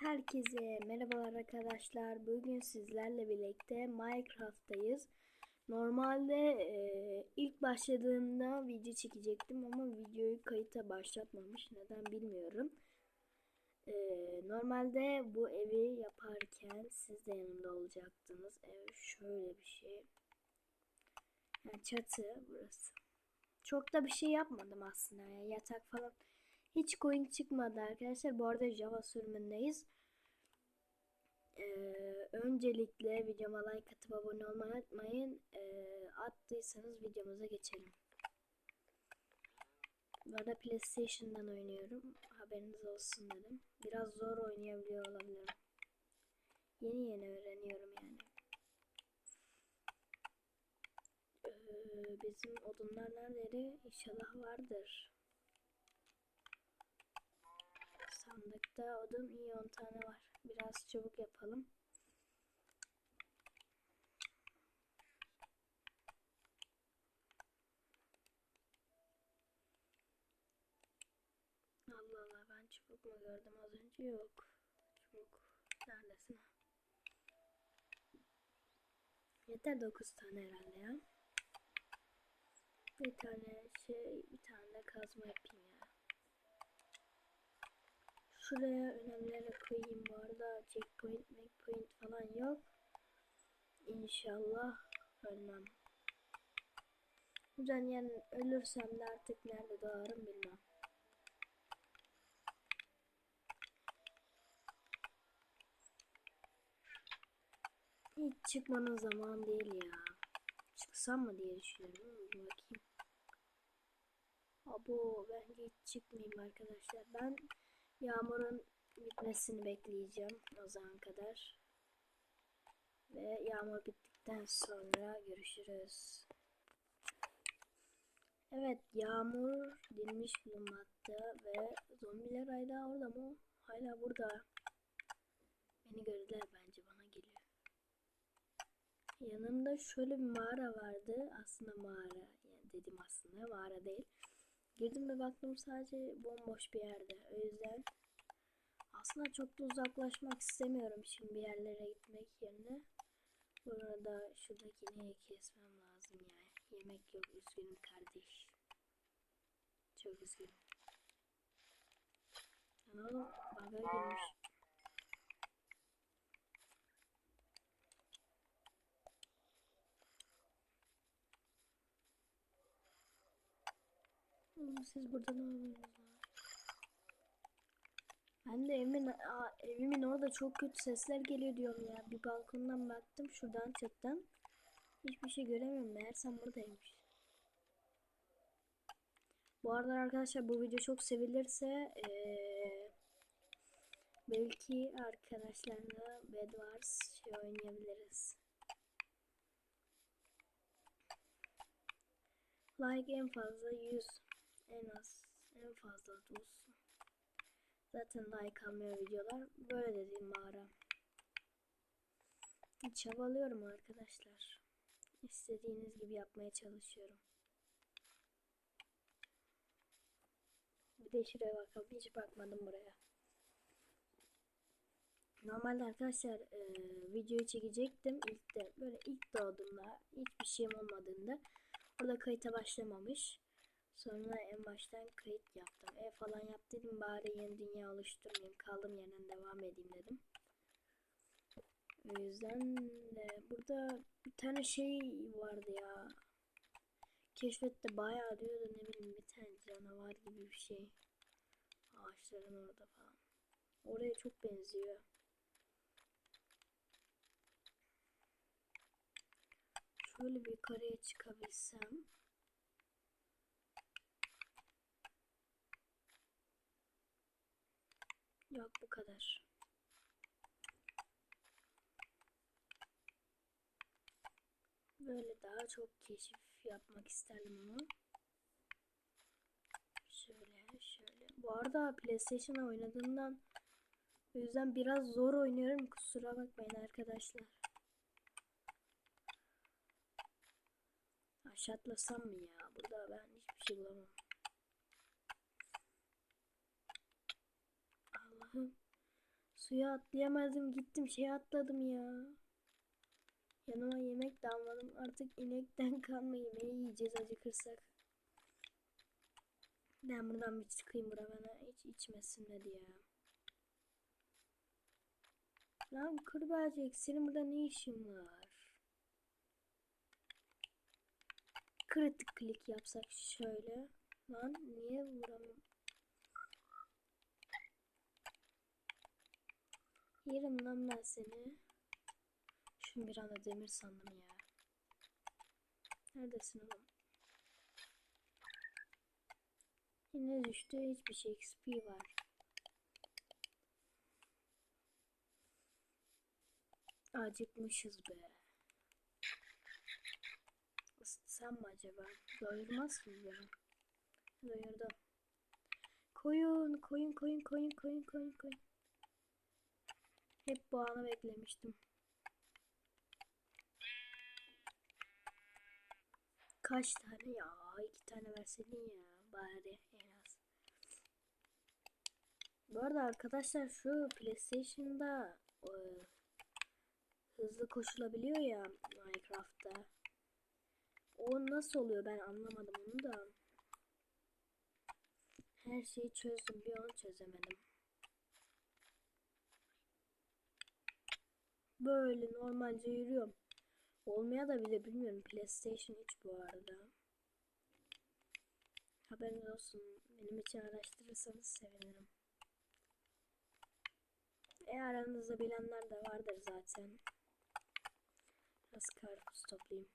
Herkese merhabalar arkadaşlar. Bugün sizlerle birlikte Minecraft'tayız. Normalde e, ilk başladığımda video çekecektim ama videoyu kayıta başlatmamış. Neden bilmiyorum. E, normalde bu evi yaparken siz de yanımda olacaktınız. Ev şöyle bir şey. Yani çatı burası. Çok da bir şey yapmadım aslında. Yani yatak falan hiç coin çıkmadı arkadaşlar. Bu arada Java sürümündeyiz. Ee, öncelikle videoma like atıp abone olmayı unutmayın. Ee, attıysanız videomuza geçelim. Bu arada PlayStation'dan oynuyorum. Haberiniz olsun dedim. Biraz zor oynayabiliyor olabilirim. Yeni yeni öğreniyorum yani. Ee, bizim odunlar neredeydi? İnşallah vardır. Sandıkta odun iyi 10 tane var. Biraz çabuk yapalım. Allah Allah ben çubuk mu gördüm az önce yok. Çubuk neredesin? Yeter 9 tane herhalde ya. Bir tane şey bir tane de kazma yapayım ya. Şuraya önemlere koyayım bu arada checkpoint, checkpoint falan yok. İnşallah ölmem. Buradan yani ölürsem de artık nerede doğarım bilmem. Hiç çıkmanın zaman değil ya. Çıksam mı diye düşünüyorum. Bir bakayım. Abo bence hiç çıkmayayım arkadaşlar. Ben Yağmurun bitmesini bekleyeceğim o zaman kadar. Ve yağmur bittikten sonra görüşürüz. Evet yağmur dinmiş bulunmakta ve zombiler hala orada mı? Hala burada. Beni gördüler bence bana geliyor. Yanımda şöyle bir mağara vardı. Aslında mağara. Yani dedim aslında mağara değil. Girdim ve baktım sadece bomboş bir yerde. O yüzden aslında çok da uzaklaşmak istemiyorum şimdi bir yerlere gitmek yerine. Burada şuradaki ineği kesmem lazım yani. Yemek yok üzgünüm kardeş. Çok üzgünüm. Oğlum baga girmiş. Siz burada ne yapıyorsunuz? Ben de evimin, aa, evimin orada çok kötü sesler geliyor diyorum ya. Bir balkondan baktım şuradan çatıdan. Hiçbir şey göremiyorum. Meğersem buradaymış. Bu arada arkadaşlar bu video çok sevilirse ee, belki arkadaşlarla Bed Wars şey oynayabiliriz. Like en fazla 100 en az en fazla olsun. Zaten like almıyor videolar. Böyle dediğim mağara. Çabalıyorum arkadaşlar. İstediğiniz gibi yapmaya çalışıyorum. Bir de şuraya bakalım. Hiç bakmadım buraya. Normalde arkadaşlar e, videoyu çekecektim. İlk de böyle ilk doğduğumda hiçbir şeyim olmadığında burada kayıta başlamamış. Sonra en baştan kayıt yaptım. Ev falan yap dedim bari yeni dünya oluşturmayayım. Kaldığım yerden devam edeyim dedim. O yüzden de burada bir tane şey vardı ya. Keşfette bayağı diyordu ne bileyim bir tane canavar gibi bir şey. Ağaçların orada falan. Oraya çok benziyor. Şöyle bir yukarıya çıkabilsem. Yok bu kadar. Böyle daha çok keşif yapmak isterdim ama. Şöyle şöyle. Bu arada PlayStation'a oynadığımdan o yüzden biraz zor oynuyorum. Kusura bakmayın arkadaşlar. Aşağı atlasam mı ya? Burada ben hiçbir şey bulamam. Allah'ım. Suya atlayamadım gittim şey atladım ya. Yanıma yemek de almadım. Artık inekten kanma yemeği yiyeceğiz acıkırsak. Ben buradan bir çıkayım bura bana hiç içmesin dedi ya. Lan kurbağacık senin burada ne işin var? Kritik klik yapsak şöyle. Lan niye vuramıyorum? Yerim lan ben seni. Şunu bir anda demir sandım ya. Neredesin oğlum? Yine düştü hiçbir şey XP var. Acıkmışız be. Isıtsam mı acaba? Doyurmaz ki beni. Doyurdu. Koyun, koyun, koyun, koyun, koyun, koyun, koyun. Hep bu anı beklemiştim. Kaç tane ya? İki tane verseydin ya. Bari en az. Bu arada arkadaşlar şu PlayStation'da e, hızlı koşulabiliyor ya Minecraft'ta. O nasıl oluyor ben anlamadım onu da. Her şeyi çözdüm bir onu çözemedim. Böyle normalce yürüyorum. Olmaya da bile bilmiyorum. PlayStation 3 bu arada. Haberiniz olsun. Benim için araştırırsanız sevinirim. E aranızda bilenler de vardır zaten. Biraz karpuz toplayayım.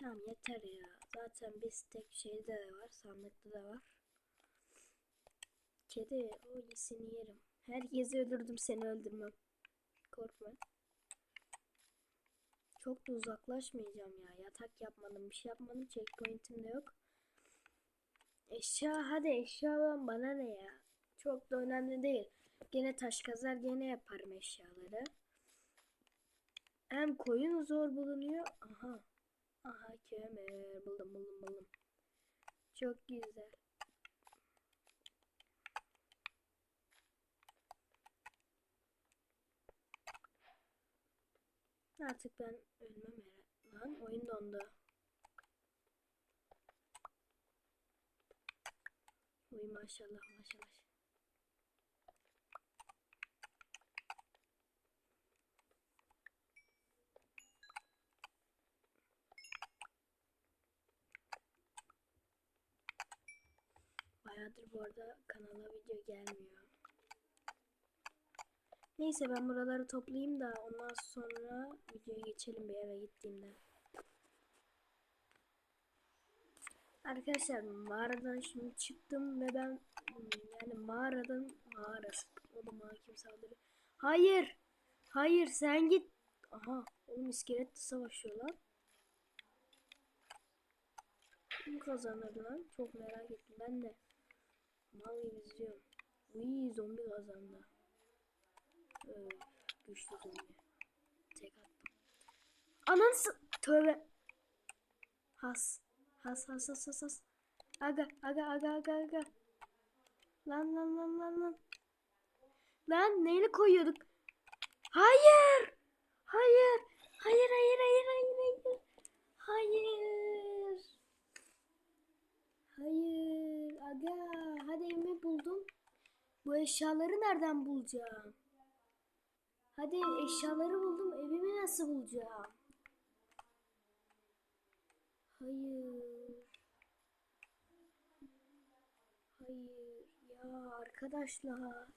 Tamam yeter ya. Zaten bir tek şeyde de var. Sandıkta da var. Kedi o seni yerim. Herkesi öldürdüm seni öldürmem. Korkma. Çok da uzaklaşmayacağım ya. Yatak yapmadım bir şey yapmadım. Checkpoint'im de yok. Eşya hadi eşyadan bana ne ya. Çok da önemli değil. Gene taş kazar gene yaparım eşyaları. Hem koyun zor bulunuyor. Aha. Aha kömür. Buldum buldum buldum. Çok güzel. Artık ben ölmem herhalde. Lan oyun dondu. Uy maşallah maşallah. Bayağıdır bu arada kanala video gelmiyor. Neyse ben buraları toplayayım da ondan sonra videoya geçelim bir eve gittiğimde. Arkadaşlar mağaradan şimdi çıktım ve ben yani mağaradan mağara oğlum bana kim saldırıyor? Hayır. Hayır sen git. Aha oğlum iskelet savaşıyor lan. Kim kazanır lan? Çok merak ettim ben de. Mal gibi izliyorum. Uy zombi kazandı. Öf, güçlü zombi. Tek attım. Anansı. Tövbe. Has. Has has has has has. Aga aga aga aga aga. Lan lan lan lan lan. Lan neyle koyuyorduk? Hayır. Hayır. Hayır hayır hayır hayır hayır. Hayır. Hayır. Aga hadi evimi buldum. Bu eşyaları nereden bulacağım? Hadi eşyaları buldum. Evimi nasıl bulacağım? Hayır. Hayır. Ya arkadaşlar.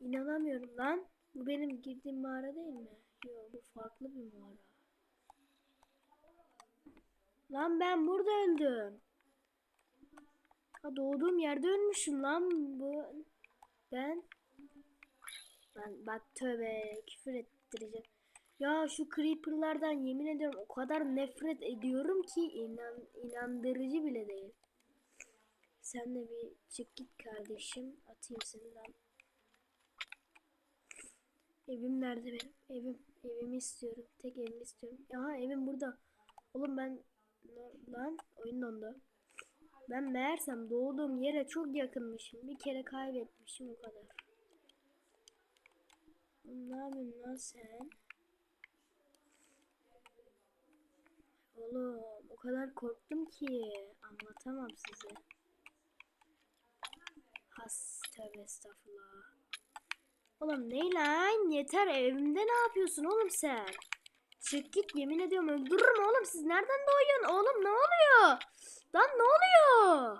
İnanamıyorum lan. Bu benim girdiğim mağara değil mi? Yok bu farklı bir mağara. Lan ben burada öldüm. Ha doğduğum yerde ölmüşüm lan bu. Ben ben bak tövbe küfür ettireceğim. Ya şu creeperlardan yemin ediyorum o kadar nefret ediyorum ki inan inandırıcı bile değil. Sen de bir çık git kardeşim. Atayım seni lan. Evim nerede benim? Evim. Evimi istiyorum. Tek evimi istiyorum. Aha evim burada. Oğlum ben lan oyun dondu. Ben meğersem doğduğum yere çok yakınmışım. Bir kere kaybetmişim o kadar. Ne yapıyorsun lan sen? Oğlum o kadar korktum ki anlatamam size. Has tövbe estağfurullah. Oğlum ne lan? Yeter evimde ne yapıyorsun oğlum sen? Çık git yemin ediyorum öldürürüm oğlum siz nereden doğuyorsun oğlum ne oluyor? Lan ne oluyor?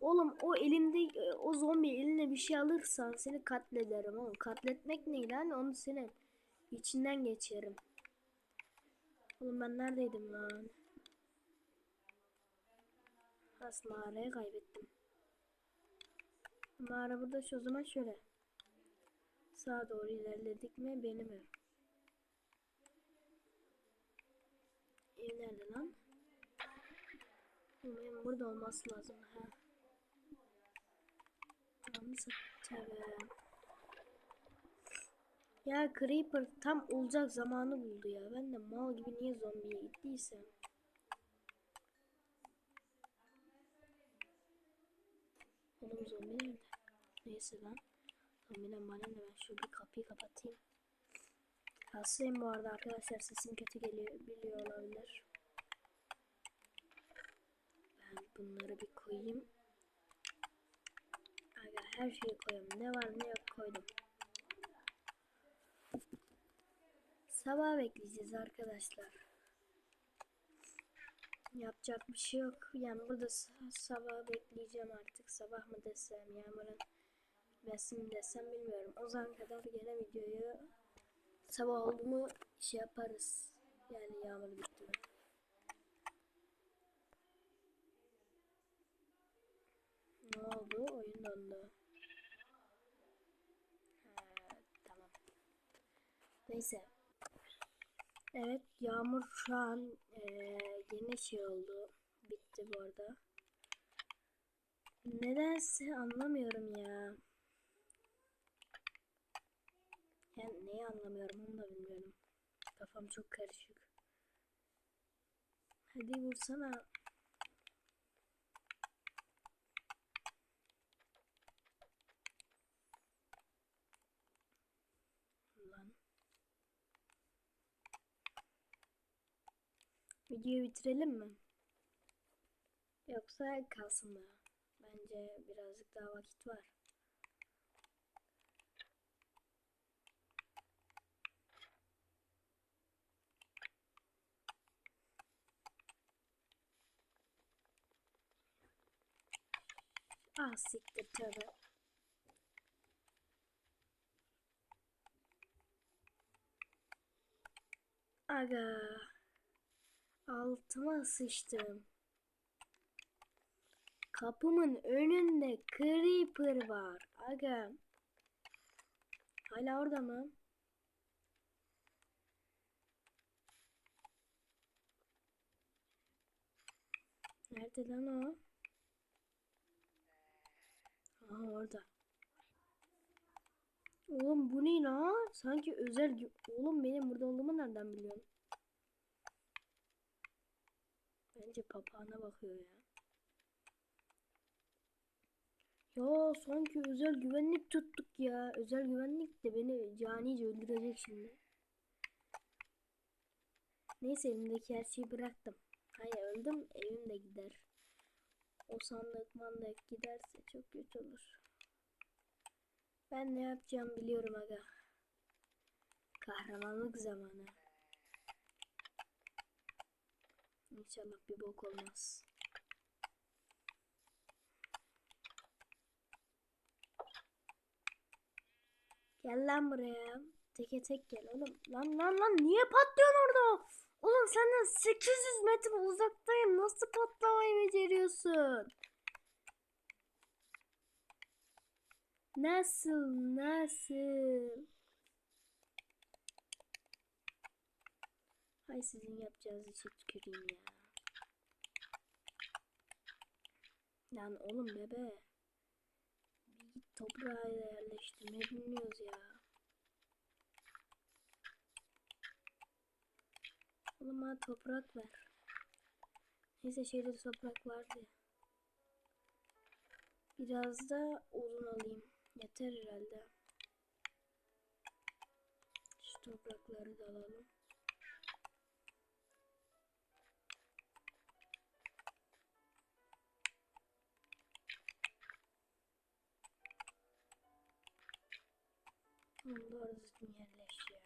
Oğlum o elinde o zombi eline bir şey alırsan seni katlederim oğlum. Katletmek ne lan onu senin içinden geçerim. Oğlum ben neredeydim lan? Has mağarayı kaybettim. Mağara burada şu zaman şöyle. Sağa doğru ilerledik mi benim ev. Ev nerede lan? Evim burada olması lazım. Ha. Satayım. Ya Creeper tam olacak zamanı buldu ya. Ben de mal gibi niye zombiye gittiysem. Oğlum zombi nerede? Neyse lan. Zombiden bana ne ben şu bir kapıyı kapatayım. Hastayım bu arada arkadaşlar sesim kötü geliyor biliyor olabilir. Ben bunları bir koyayım. Aga her şeyi koyayım. Ne var ne yok koydum. Sabah bekleyeceğiz arkadaşlar. Yapacak bir şey yok. Yani burada sabah bekleyeceğim artık. Sabah mı desem, yağmurun bitmesi mi desem bilmiyorum. O zaman kadar gene videoyu sabah oldu mu şey yaparız. Yani yağmur bitti mi. Ne oldu? Oyun dondu. Ha, tamam. Neyse. Evet yağmur şu an e, yeni şey oldu. Bitti bu arada. Nedense anlamıyorum ya. Yani neyi anlamıyorum onu da bilmiyorum. Kafam çok karışık. Hadi vursana. Videoyu bitirelim mi? Yoksa kalsın mı? Bence birazcık daha vakit var. Ah siktir tövbe. Aga. Altıma sıçtım. Kapımın önünde creeper var. Aga. Hala orada mı? Nerede lan o? Aha orada. Oğlum bu ne lan? Sanki özel... Oğlum benim burada olduğumu nereden biliyorsun? Bence papağana bakıyor ya. Ya sanki özel güvenlik tuttuk ya. Özel güvenlik de beni canice öldürecek şimdi. Neyse elimdeki her şeyi bıraktım. Hayır öldüm evim de gider. O sandık mandık giderse çok kötü olur. Ben ne yapacağım biliyorum aga. Kahramanlık zamanı. İnşallah bir bok olmaz. Gel lan buraya. Teke tek gel oğlum. Lan lan lan niye patlıyorsun orada? Oğlum senden 800 metre uzaktayım. Nasıl patlamayı beceriyorsun? Nasıl? Nasıl? Hay sizin yapacağınız işe tüküreyim ya. Lan oğlum bebe. Bir git toprağa yerleştirmeyi bilmiyoruz ya. Oğlum bana toprak ver. Neyse şeyde toprak vardı. Biraz da odun alayım. Yeter herhalde. Şu toprakları da alalım. Oğlum doğru düzgün yerleş ya.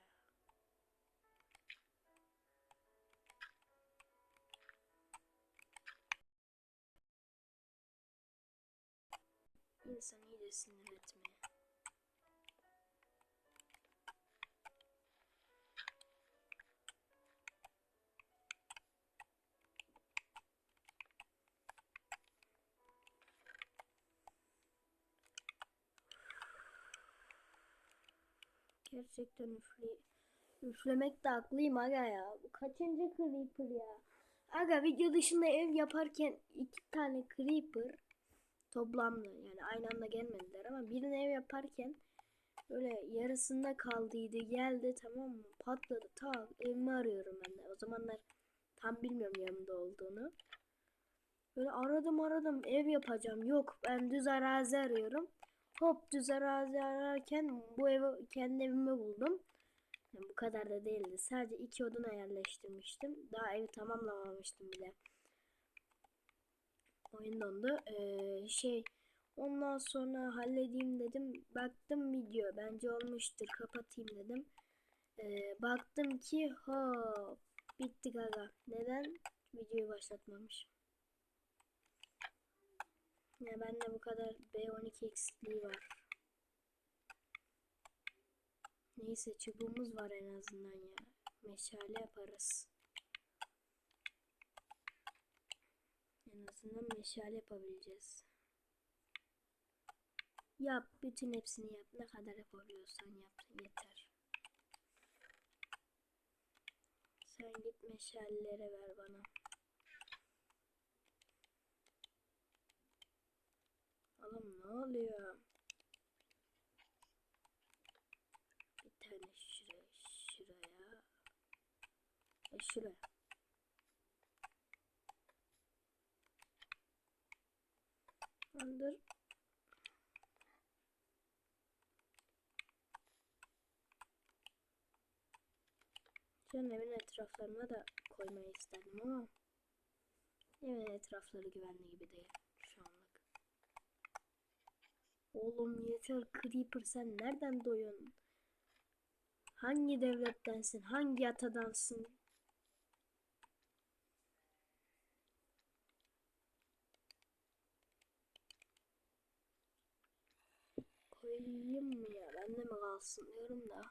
İnsanı iyice sinir etmeye. Gerçekten üfle, üflemek de haklıyım aga ya. Bu kaçıncı creeper ya? Aga video dışında ev yaparken iki tane creeper toplamda yani aynı anda gelmediler ama birini ev yaparken böyle yarısında kaldıydı geldi tamam mı? Patladı tak evimi arıyorum ben de. O zamanlar tam bilmiyorum yanımda olduğunu. Böyle aradım aradım ev yapacağım. Yok ben düz arazi arıyorum hop düz arazi ararken bu evi kendi evimi buldum yani bu kadar da değildi sadece iki oduna yerleştirmiştim daha evi tamamlamamıştım bile oyun dondu. Ee, şey ondan sonra halledeyim dedim. Baktım video bence olmuştur. Kapatayım dedim. Ee, baktım ki hop bitti gaga. Neden? Videoyu başlatmamış. Ya bende bu kadar B12 eksikliği var. Neyse çubuğumuz var en azından ya. Meşale yaparız. En azından meşale yapabileceğiz. Yap. Bütün hepsini yap. Ne kadar yapabiliyorsan yap. Yeter. Sen git meşalelere ver bana. Oğlum ne oluyor? Bir tane şuraya, şuraya. E şuraya. Tamamdır. Canım evin etraflarına da koymayı isterdim ama evin etrafları güvenli gibi değil. Oğlum yeter Creeper sen nereden doyuyorsun? Hangi devlettensin? Hangi atadansın? koyayım mı ya? Ben de mi kalsın diyorum da.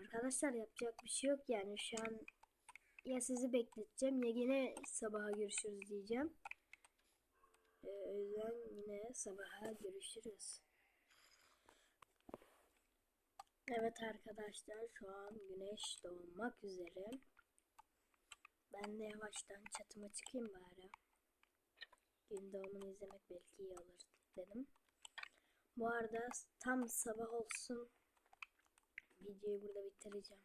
Arkadaşlar yapacak bir şey yok yani şu an ya sizi bekleteceğim ya yine sabaha görüşürüz diyeceğim. Ee, yüzden yine sabaha görüşürüz. Evet arkadaşlar şu an güneş doğmak üzere. Ben de yavaştan çatıma çıkayım bari. Gün doğumunu izlemek belki iyi olur dedim. Bu arada tam sabah olsun. Videoyu burada bitireceğim.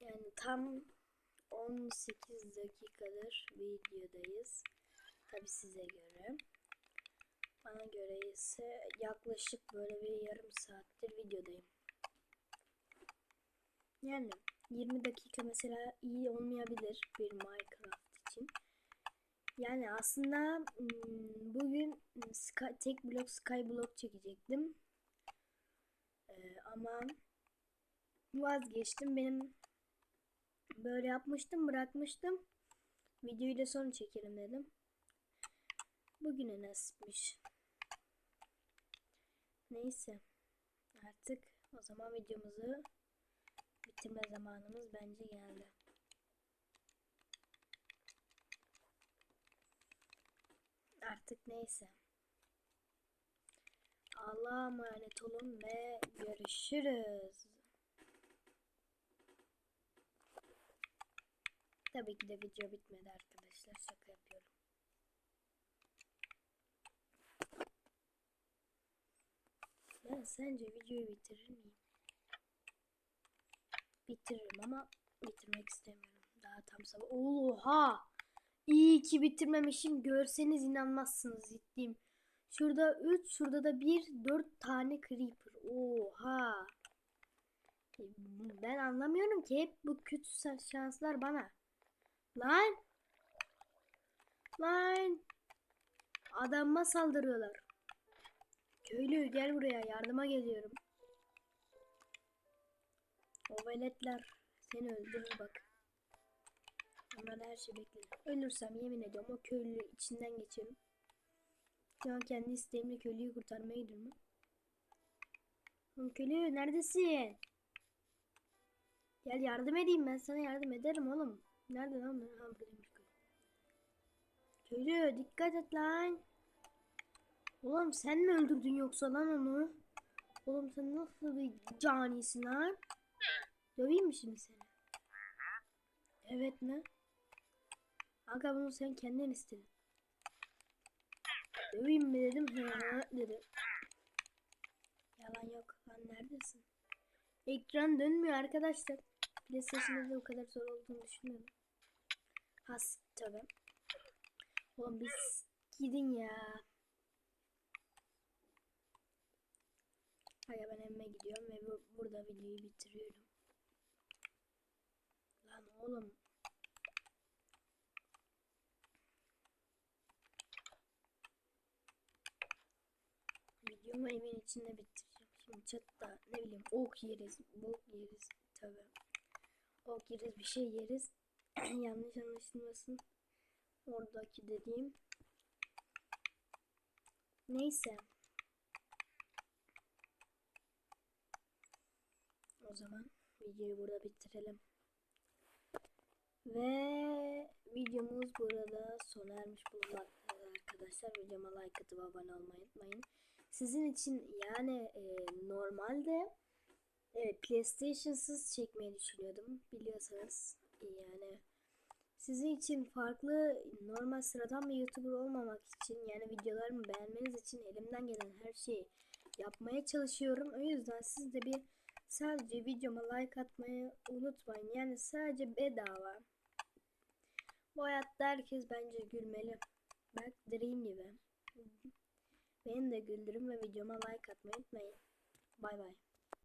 Yani tam 18 dakikadır videodayız. Tabi size göre. Bana göre ise yaklaşık böyle bir yarım saattir videodayım. Yani 20 dakika mesela iyi olmayabilir bir Minecraft için. Yani aslında bugün sky, tek blok skyblock çekecektim. Ee, ama vazgeçtim. Benim böyle yapmıştım bırakmıştım. Videoyu da sonra çekelim dedim. Bugüne nasipmiş. Neyse. Artık o zaman videomuzu bitirme zamanımız bence geldi. Artık neyse. Allah'a emanet olun ve görüşürüz. Tabii ki de video bitmedi arkadaşlar. Şaka yapıyorum. Ben sence videoyu bitirir miyim? bitiririm ama bitirmek istemiyorum. Daha tam sabah. Oha! İyi ki bitirmemişim. Görseniz inanmazsınız ciddiyim. Şurada 3, şurada da 1, 4 tane creeper. Oha! E, Ben anlamıyorum ki hep bu kötü şanslar bana. Lan! Lan! Adamıma saldırıyorlar. Köylü gel buraya yardıma geliyorum. O veletler seni öldürür bak. Onlarla her şey beklenir. Ölürsem yemin ediyorum o köylü içinden geçerim. Şu an kendi isteğimle köylüyü kurtarmaya gidiyorum. Oğlum köylü neredesin? Gel yardım edeyim ben sana yardım ederim oğlum. Nerede lan? bu? Ha buradaymış köylü. Dikkat et lan. Oğlum sen mi öldürdün yoksa lan onu? Oğlum sen nasıl bir canisin lan? Döveyim mi şimdi seni? Evet mi? Aga bunu sen kendin istedin. Döveyim mi dedim. Dedi. Yalan yok. Lan neredesin? Ekran dönmüyor arkadaşlar. PlayStation'da da o kadar zor olduğunu düşünmüyorum. Has tabi. Oğlum biz gidin ya. Hayır ben emme gidiyorum ve bu- burada videoyu bitiriyorum. Lan oğlum. Videomu evin içinde bitireceğim. Şimdi chatta ne bileyim ok yeriz, bok yeriz tabi. Ok yeriz, bir şey yeriz. Yanlış anlaşılmasın. Oradaki dediğim. Neyse. O zaman videoyu burada bitirelim. Ve videomuz burada sona ermiş bulunmaktadır arkadaşlar. Videoma like atıp abone olmayı unutmayın. Sizin için yani e, normalde evet, PlayStation'sız çekmeyi düşünüyordum biliyorsanız. Yani sizin için farklı normal sıradan bir YouTuber olmamak için yani videolarımı beğenmeniz için elimden gelen her şeyi yapmaya çalışıyorum. O yüzden siz de bir sadece videoma like atmayı unutmayın. Yani sadece bedava. Bu hayatta herkes bence gülmeli. Bak Dream gibi. Beni de güldürün ve videoma like atmayı unutmayın. Bay bay.